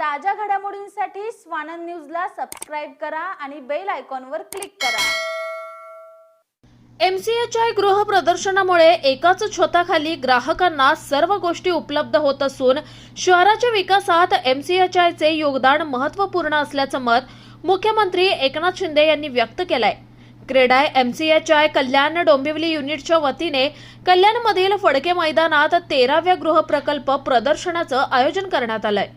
ताज्या घडामोडींसाठी स्वानंद न्यूजला सबस्क्राईब करा आणि बेल आयकॉनवर क्लिक करा. एमसीएचआय गृह प्रदर्शनामुळे एकाच छताखाली ग्राहकांना सर्व गोष्टी उपलब्ध होत असून शहराच्या विकासात एमसीएचआयचे योगदान महत्त्वपूर्ण असल्याचं मत मुख्यमंत्री एकनाथ शिंदे यांनी व्यक्त केलंय. क्रेडाय एमसीएचआय कल्याण डोंबिवली युनिटच्या वतीने कल्याणमधील फडके मैदानात तेराव्या गृह प्रकल्प प्रदर्शनाचं आयोजन करण्यात आलंय.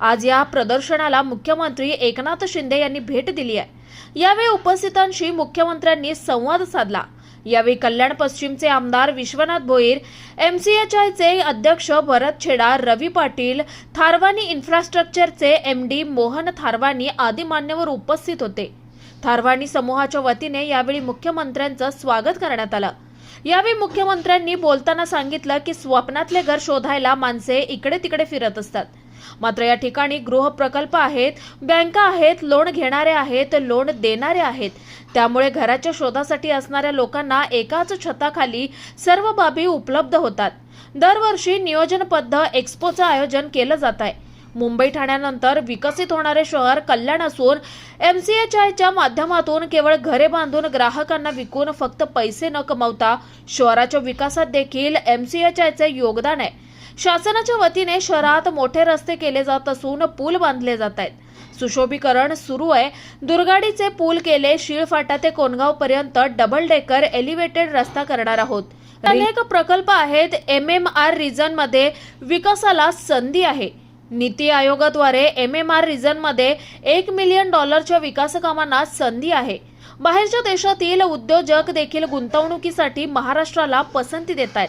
आज या प्रदर्शनाला मुख्यमंत्री एकनाथ शिंदे यांनी भेट दिली आहे. यावेळी उपस्थितांशी मुख्यमंत्र्यांनी संवाद साधला. यावेळी कल्याण पश्चिमचे आमदार विश्वनाथ भोईर एमसीएचआयचे अध्यक्ष भरत छेडा रवी पाटील थारवानी इन्फ्रास्ट्रक्चरचे एम डी मोहन थारवानी आदी मान्यवर उपस्थित होते. थारवानी समूहाच्या वतीने यावेळी मुख्यमंत्र्यांचं स्वागत करण्यात आलं. यावेळी मुख्यमंत्र्यांनी बोलताना सांगितलं की स्वप्नातले घर शोधायला माणसे इकडे तिकडे फिरत असतात. मात्र या ठिकाणी गृह प्रकल्प आहेत बँका आहेत लोन घेणारे आहेत लोन देणारे आहेत. त्यामुळे घराच्या शोधासाठी असणाऱ्या लोकांना एकाच छताखाली सर्व बाबी उपलब्ध होतात. दरवर्षी नियोजनबद्ध एक्स्पोचं आयोजन केलं जात आहे. मुंबई ठाण्यानंतर विकसित होणारे शहर कल्याण असून एमसीएचआयच्या माध्यमातून केवळ घरे बांधून ग्राहकांना विकून फक्त पैसे न कमवता शहराच्या विकासात देखील एमसीएचआयचे योगदान आहे. शासनाच्या वतीने शहरात मोठे रस्ते केले जात असून पूल बांधले जात आहेत. सुशोभीकरण सुरू आहे. दुर्गाडीचे पूल केले शीळफाटा ते कोणगाव पर्यंत डबल डेकर एलिव्हेटेड रस्ता करणार आहोत. अनेक प्रकल्प आहेत. एम एम आर रिजनमध्ये विकासाला संधी आहे. नीती आयोगाद्वारे एम एम आर रिजनमध्ये एक मिलियन डॉलरच्या विकास कामांना संधी आहे. बाहेरच्या देशातील उद्योजक देखील गुंतवणुकीसाठी महाराष्ट्राला पसंती देत आहेत.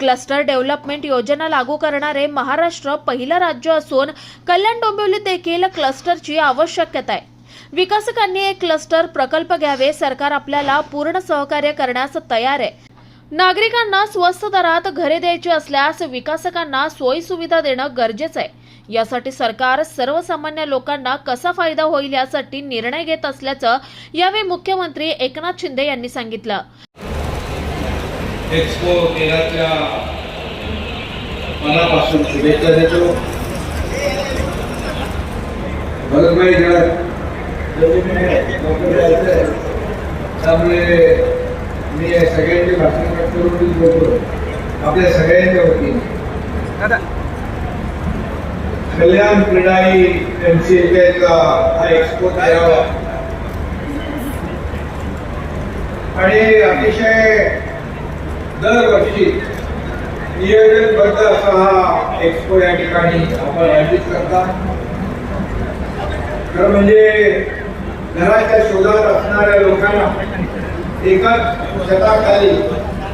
क्लस्टर डेव्हलपमेंट योजना लागू करणारे महाराष्ट्र पहिलं राज्य असून कल्याण डोंबिवलीत देखील क्लस्टरची आवश्यकता आहे. विकासकांनी एक क्लस्टर प्रकल्प घ्यावे सरकार आपल्याला पूर्ण सहकार्य करण्यास तयार आहे. नागरिकांना स्वस्त दरात घरे द्यायची असल्यास विकासकांना सोयी सुविधा देणं गरजेचं आहे. यासाठी सरकार सर्वसामान्य लोकांना कसा फायदा होईल यासाठी निर्णय घेत असल्याचं यावेळी मुख्यमंत्री एकनाथ शिंदे यांनी सांगितलं. एक्सपो तेराच्या मनापासून शुभेच्छा देतो. भरतभाई त्यामुळे मी सगळ्यांचे भाषण करून बोलतो. आपल्या सगळ्यांच्या वतीने. कल्याण क्रीडाई एम सी एचा हा एक्सपो तेरावा आणि अतिशय दरवर्षी नियोजनबद्ध असा हा एक्सपो या ठिकाणी आपण आयोजित करता. खरं म्हणजे घराच्या शोधात असणाऱ्या लोकांना एकाच छताखाली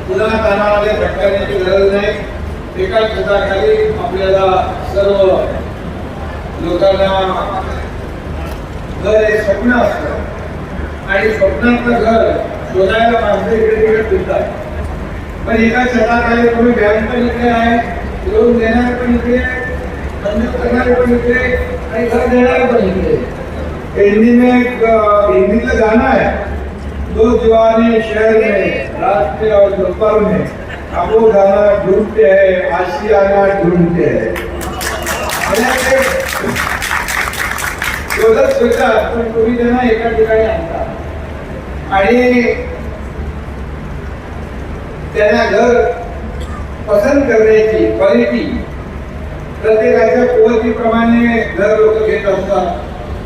पुन्हा तानामध्ये भटकण्याची गरज नाही. एकाच छताखाली आपल्याला सर्व लोकांना घर हे स्वप्न असतं. आणि स्वप्नातलं घर शोधायला माणसं इकडे तिकडे फिरतात. पण एका छताखाली तुम्ही बँक पण इकडे आहे लोन देणार पण इकडे मंजूर करणारे पण इकडे आणि घर देणारे पण इकडे हिंदी में हिंदीतलं गाणं आहे. दो दीवाने शहर में रास्ते और दोपहर में. अब वो गाना ढूंढते है आशियाना ढूंढते है. आणि शोधत पण तुम्ही त्यांना एका ठिकाणी आणता आणि त्यांना घर पसंत करण्याची क्वालिटी प्रत्येकाच्या कुवतीप्रमाणे घर लोक घेत असतात.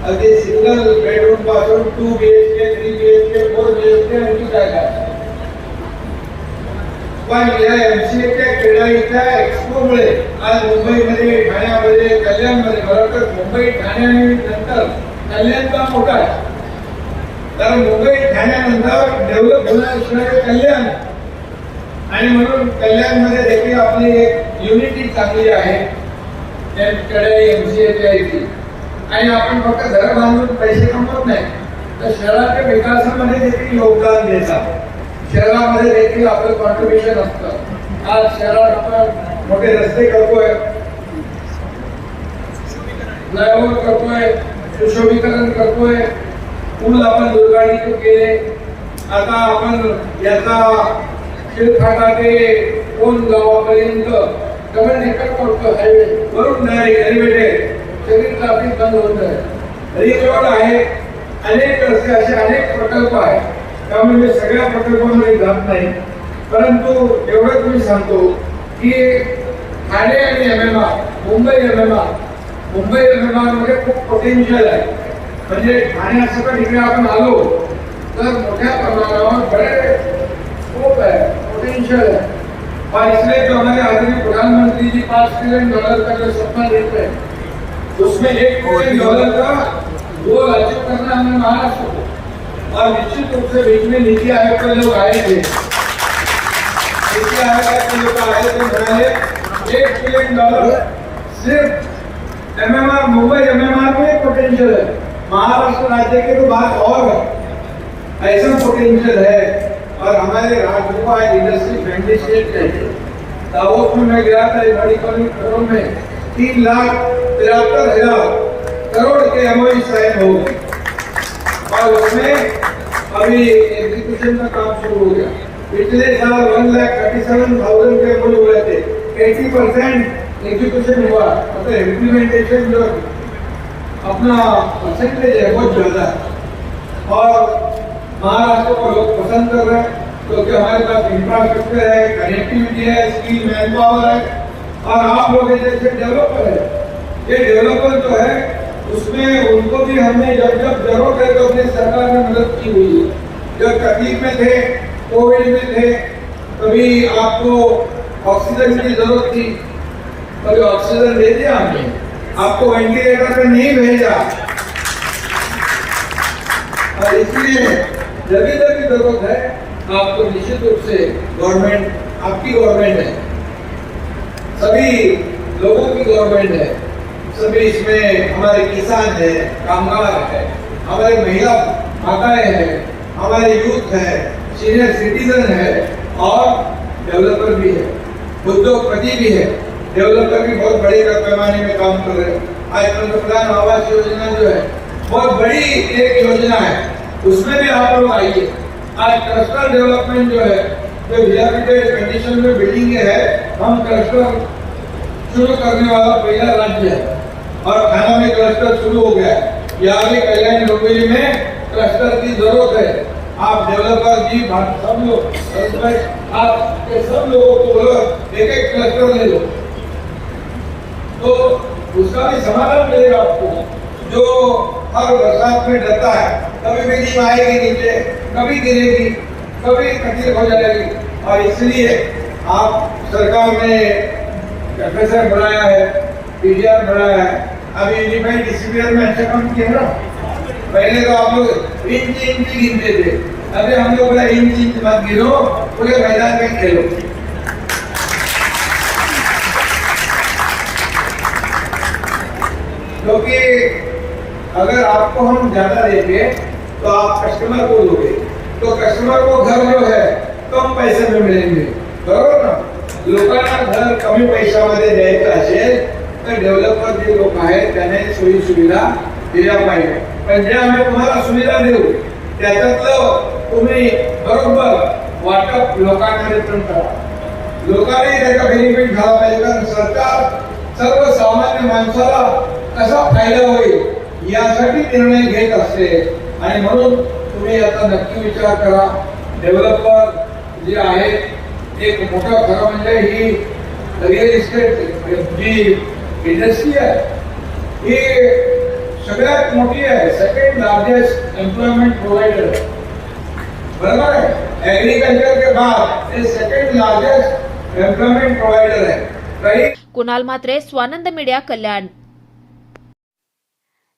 अगदी single बेडरूमपासून two B H K three B H K four B H K आणखी काय काय? पण या एमसीएच्या क्रीडाईच्या एक्सपोमुळे आज मुंबईमध्ये ठाण्यामध्ये कल्याणमध्ये मला वाटतं मुंबई ठाण्यानंतर कल्याणचा मोठा आहे. कारण मुंबई ठाण्यानंतर डेव्हलप होणार असणारे कल्याण आणि म्हणून कल्याणमध्ये देखील आपली एक युनिटी चांगली आहे. आणि आपण फक्त घर बांधून पैसे कमवत नाही, तर शहराच्या विकासामध्ये देखील योगदान देतात. शहरामध्ये देखील आपलं कॉन्ट्रीब्युशन असतं. आज शहरात आपण मोठे रस्ते करतोय. फ्लायओव्हर करतोय, सुशोभीकरण करतोय. पूल आपण दुर्गाडीतून केले. आता आपण याचा शिरखाटा ते कोण गावापर्यंत डबल डेकर करतो हायवे वरून डायरेक्ट एलिव्हेटेड सगळीकडे ट्रॅफिक बंद होत आहे. रिंग रोड आहे अनेक रस्ते असे अनेक प्रकल्प आहेत. त्यामुळे मी सगळ्या प्रकल्पामध्ये जात नाही. परंतु एवढंच मी सांगतो की ठाणे आणि M M R Mumbai M M R Mumbai M M आरमध्ये खूप पोटेन्शियल आहे. म्हणजे ठाण्यासकट इकडे आपण आलो तर मोठ्या प्रमाणावर बरे स्कोप आहे. पोटेंशियल है। और इसलिए जो हमारे आदरणीय प्रधानमंत्री जी पाँच ट्रिलियन डॉलर का जो सपना देखते हैं, उसमें एक ट्रिलियन डॉलर का गोल अचीव करना हमें महाराष्ट्र को। और निश्चित रूप से बीच में नीति आयोग के लोग आए थे। नीति आयोग के लोग आए थे बनाए एक ट्रिलियन डॉलर सिर्फ़ एमएमआर मुंबई एमएमआर में पोटेंशियल है। महाराष्ट्र राज्य के तो बात और है। ऐसा पोटेंशियल है। और हमारे आज इंडस्ट्री फ्रेंडली स्टेट हैं दावोस में मैं गया था बड़ी इकोनॉमिक फोरम में? तीन लाख तिहत्तर हज़ार करोड़ के एमओयू साइन हो गए। और उसमें अभी एग्जीक्यूशन का काम शुरू हो गया। पिछले साल one lakh thirty seven thousand के एमओयू हुए थे। एटी परसेंट एग्जीक्यूशन हुआ। मतलब इम्प्लीमेंटेशन जो अपना परसेंटेज है, बहुत ज़्यादा। और महाराष्ट्र को लोग पसंद कर रहे हैं, क्योंकि हमारे पास इंफ्रास्ट्रक्चर है कनेक्टिविटी है स्किल मैन पावर है, और आप लोग जैसे डेवलपर है, ये डेवलपर जो है, उसमें उनको भी हमने जब जब ज़रूरत है तो अपनी सरकार ने मदद की हुई है। जब तकलीफ़ में थे कोविड में थे कभी आपको ऑक्सीजन की ज़रूरत थी। कभी ऑक्सीजन दे दिया हमने। आपको वेंटिलेटर पे नहीं भेजा। और इसलिए जब भी ज़रूरत है, आपको निश्चित रूप से गवर्नमेंट आपकी गवर्नमेंट है। सभी लोगों की गवर्नमेंट है। सभी इसमें हमारे किसान है, कामगार है, हमारे महिला माताएँ हैं, हमारे यूथ है सीनियर सिटीजन है और डेवलपर भी है। उद्योगपति भी है। डेवलपर भी बहुत बड़े पैमाने में काम कर रहे हैं। आज पंतप्रधान आवास योजना जो है, बहुत बड़ी एक योजना है। उसमें भी आप लोग आइए। आज क्लस्टर डेवलपमेंट जो है, जो रिहेबिलिटेड कंडीशन में बिल्डिंग है, हम क्लस्टर शुरू करने वाला पहला राज्य है। और खाना में क्लस्टर शुरू हो गया है। यहाँ भी कल्याण डोंबिवली में क्लस्टर की ज़रूरत है। आप डेवलपर जी सब लोग आप के सब लोगों को बोलो एक एक क्लस्टर ले लो। तो उसका भी समाधान मिलेगा आपको। जो हर बरसात में डरता है कभी बिजली आएगी नीचे, कभी गिरेगी, कभी तकलीफ़ हो जाएगी। और इसलिए आप सरकार ने प्रोफेसर बनाया है पीडीआर बढ़ाया है। अभी यूनिफाइड डिसिप्लिन में अच्छा काम किया ना? पहले तो आप लोग इंच इंच गिनते थे। अभी हम लोग बोला, इंच इंच मत गिनो, पूरे मैदान में खेलो। क्योंकि अगर आपको हम ज़्यादा देंगे तो आप कस्टमर को दोगे तो कस्टमर को घर जो है कम पैसे में मिळेंगे बरोबर ना? लोकांना घर कमी पैशामध्ये द्यायचं असेल तर डेव्हलपर जे लोक आहेत त्याने सोयी सुविधा दिल्या पाहिजे. पण जे आम्ही तुम्हाला सुविधा देऊ त्याच्यातलं तुम्ही बरोबर वाटप लोकांना रिटर्न करा. लोकांनी त्याचा बेनिफिट झाला पाहिजे कारण सरकार सर्वसामान्य माणसाला कसा फायदा होईल यासाठी निर्णय घेत असते. आणि म्हणून तुम्ही आता नक्की विचार करा. डेव्हलपर जे आहेत एक मोठं खरं म्हणजे ही रिअल इस्टेट जी इंडस्ट्री आहे, ही सगळ्यात मोठी आहे सेकंड लार्जेस्ट एम्प्लॉयमेंट प्रोवाइडर बराबर है एग्रीकल्चर के बाद ये सेकंड लार्जेस्ट एम्प्लॉयमेंट प्रोवाइडर है कुणाल म्हात्रे, स्वानंद मीडिया कल्याण.